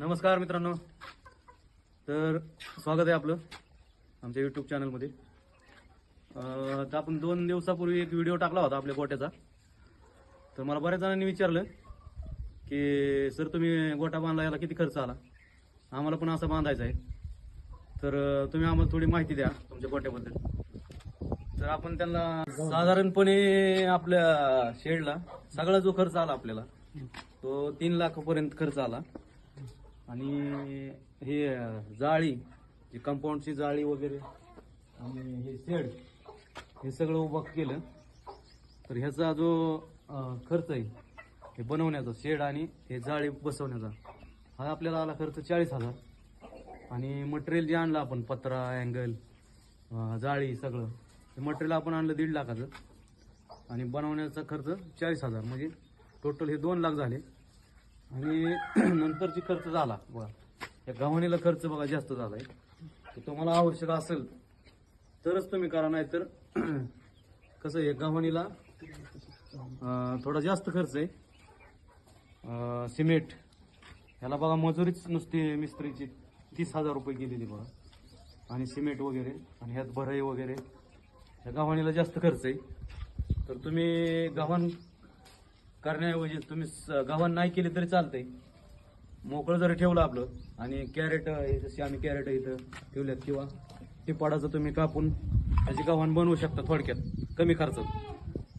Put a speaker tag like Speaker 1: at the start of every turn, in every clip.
Speaker 1: नमस्कार मित्रांनो. तर स्वागत आहे आपलं आमच्या यूट्यूब चॅनलमध्ये तर आपण दोन दिवसापूर्वी एक व्हिडिओ टाकला होता आपल्या गोट्याचा. तर मला बऱ्याच जणांनी विचारलं की सर तुम्ही गोटा बांधला याला किती खर्च आला? आम्हाला पण असा बांधायचा आहे. तर तुम्ही आम्हाला थोडी माहिती द्या तुमच्या गोट्याबद्दल. तर आपण त्यांना साधारणपणे आपल्या शेडला सगळा जो खर्च आला आपल्याला तो तीन लाखापर्यंत खर्च आला. आणि हे जाळी जे कंपाऊंडची जाळी वगैरे आणि हे शेड हे सगळं उभं केलं. तर ह्याचा जो खर्च आहे हे बनवण्याचा शेड आणि हे जाळी बसवण्याचा हा आपल्याला आला खर्च चाळीस हजार. आणि मटेरियल जे आणलं आपण पत्रा अँगल जाळी सगळं हे मटेरियल आपण आणलं दीड लाखाचं. आणि बनवण्याचा खर्च चाळीस हजार. म्हणजे टोटल हे दोन लाख झाले. आणि नंतरची खर्च झाला. बघा या गव्हाणीला खर्च बघा जास्त झाला आहे तर तुम्हाला आवश्यक असेल तरच तुम्ही करा नाही तर कसं आहे गव्हाणीला थोडा जास्त खर्च आहे. सिमेंट. ह्याला बघा मजुरीच नुसती मिस्त्रीची तीस हजार रुपये गेलेली बघा. आणि सिमेंट वगैरे आणि ह्यात भराई वगैरे. ह्या गव्हाणीला जास्त खर्च आहे. तर तुम्ही गव्हाण करण्याऐवजी तुम्ही स- गव्हाण नाही केली तरी चालतंय. मोकळं जरी ठेवलं आपलं आणि कॅरेट हे जसे आम्ही कॅरेट इथं ठेवल्यात किंवा टिपाडाचं तुम्ही कापून त्याची गव्हाण बनवू शकता थोडक्यात कमी खर्चात.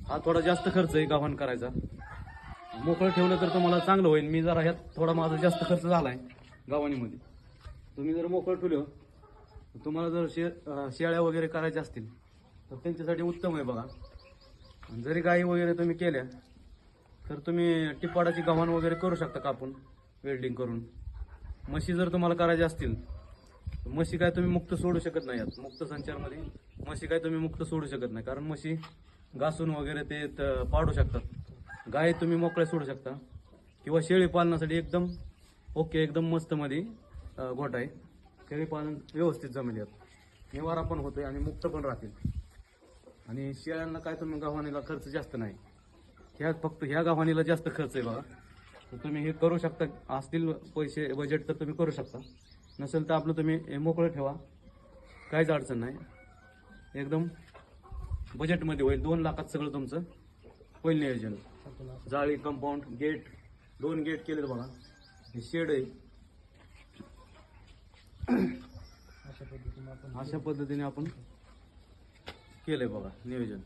Speaker 1: हा थोडा जास्त खर्च आहे गव्हाण करायचा. मोकळं ठेवलं तर तुम्हाला चांगलं होईल. मी जरा ह्यात थोडा माझा जास्त खर्च झाला आहे गव्हाणीमध्ये. तुम्ही जर मोकळं ठेवलं तुम्हाला जर शे शेळ्या वगैरे करायच्या असतील तर त्यांच्यासाठी उत्तम आहे बघा. आणि जरी गाई वगैरे तुम्ही केल्या तर तुम्ही टिपाडाची गव्हाण वगैरे करू शकता कापून वेल्डिंग करून. म्हशी जर तुम्हाला करायच्या असतील म्हशी काय तुम्ही मुक्त सोडू शकत नाही यात. मुक्त संचारमध्ये म्हशी काय तुम्ही मुक्त सोडू शकत नाही. कारण म्हशी घासून वगैरे ते पाडू शकतात. गाय तुम्ही मोकळ्या सोडू शकता. किंवा शेळी पालनासाठी एकदम ओके एकदम मस्तमध्ये गोठा आहे. शेळी पालन व्यवस्थित जमेल यात. निवारा पण होतोय आणि मुक्त पण राहतील. आणि शेळ्यांना काय तुम्ही गव्हाणीला खर्च जास्त नाही. ह्या फक्त ह्या गव्हाणीला जास्त खर्च आहे बघा. तर तुम्ही हे करू शकता. असतील पैसे बजेट तर तुम्ही करू शकता. नसेल तर आपलं तुम्ही हे मोकळं ठेवा. काहीच अडचण नाही. एकदम बजेटमध्ये होईल. दोन लाखात सगळं तुमचं होईल नियोजन. जाळी कंपाऊंड गेट दोन गेट केलेत बघा. हे शेड आहे. अशा पद्धतीने आपण केलंय बघा नियोजन.